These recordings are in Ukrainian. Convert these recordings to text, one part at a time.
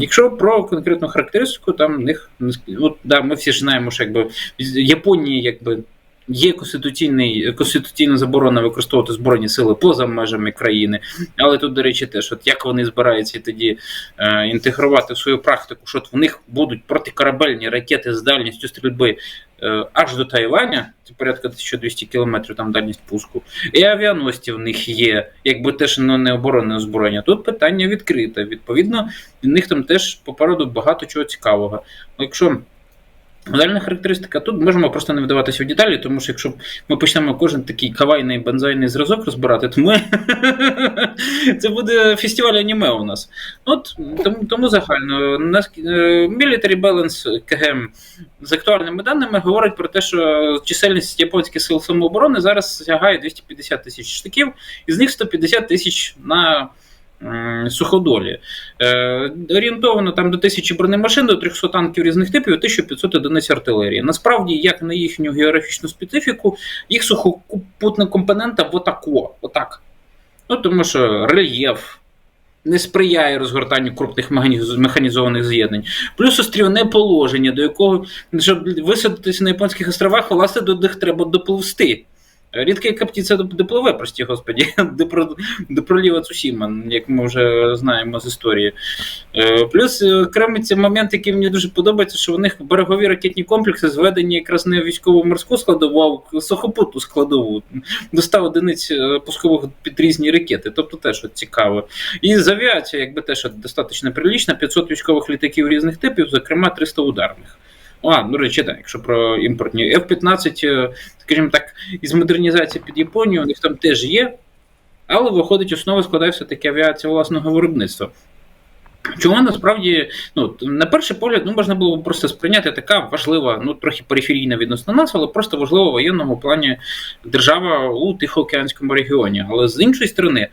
Якщо про конкретну характеристику, там в них от, да, ми всі ж знаємо, що якби Японії якби. Є конституційний конституційна заборона використовувати збройні сили поза межами країни, але тут, до речі, теж от як вони збираються тоді е, інтегрувати в свою практику, що от в них будуть протикорабельні ракети з дальністю стрільби е, аж до Тайваня, це порядка 1200 кілометрів там дальність пуску, і авіаносці в них є, якби теж ну, не оборонне озброєння. Тут питання відкрите. Відповідно, в них там теж попереду багато чого цікавого. Якщо Загальна характеристика тут можемо просто не вдаватися в деталі, тому що якщо ми почнемо кожен такий кавайний банзайний зразок розбирати, то ми це буде фестиваль аніме у нас. От тому, тому загально е, Military Balance КГМ з актуальними даними говорить про те, що чисельність японських сил самооборони зараз сягає 250 тисяч штиків, із них 150 тисяч на суходолі. Е, орієнтовано там до тисячі бронемашин, до 300 танків різних типів, 1500 одиниць артилерії. Насправді, як на їхню географічну специфіку, їх сухопутна компонента в отако, отак. Ну, тому що рельєф не сприяє розгортанню крупних механізованих з'єднань. Плюс острівне положення, до якого, щоб висадитися на японських островах, власне, до них треба допливсти. Рідка яка птиця допливе, прості господі, до, про- до проліва Цусіма, як ми вже знаємо з історії. Е, Плюс е, окремий цей момент, який мені дуже подобається, що у них берегові ракетні комплекси зведені якраз не в військово-морську складову, а в сухопутну складову. До 100 одиниць е, пускових під різні ракети. Тобто теж цікаво. І з авіації, якби теж достатньо прилічна, 500 військових літаків різних типів, зокрема 300 ударних. А, до речі, так, якщо про імпортні. F-15, е, скажімо так, із модернізації під Японію, у них там теж є, але виходить, основа складає все-таки авіація власного виробництва. Чому насправді, ну, на перший погляд, ну, можна було б просто сприйняти така важлива, ну, трохи периферійна відносно нас, але просто важлива в воєнному плані держава у Тихоокеанському регіоні. Але з іншої сторони,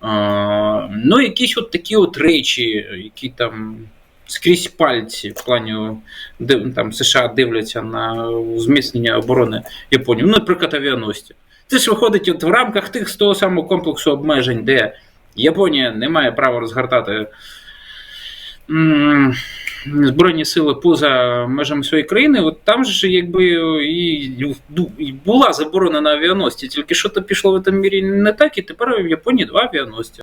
а, ну, якісь от такі от речі, які там скрізь пальці в плані там США дивляться на зміцнення оборони Японії. Ну, наприклад, авіаносці. Це ж виходить от в рамках тих з того самого комплексу обмежень, де Японія не має права розгортати збройні сили поза межами своєї країни. От там же якби і, була заборона на авіаносці, тільки що то пішло в цьому мірі не так, і тепер в Японії два авіаносці.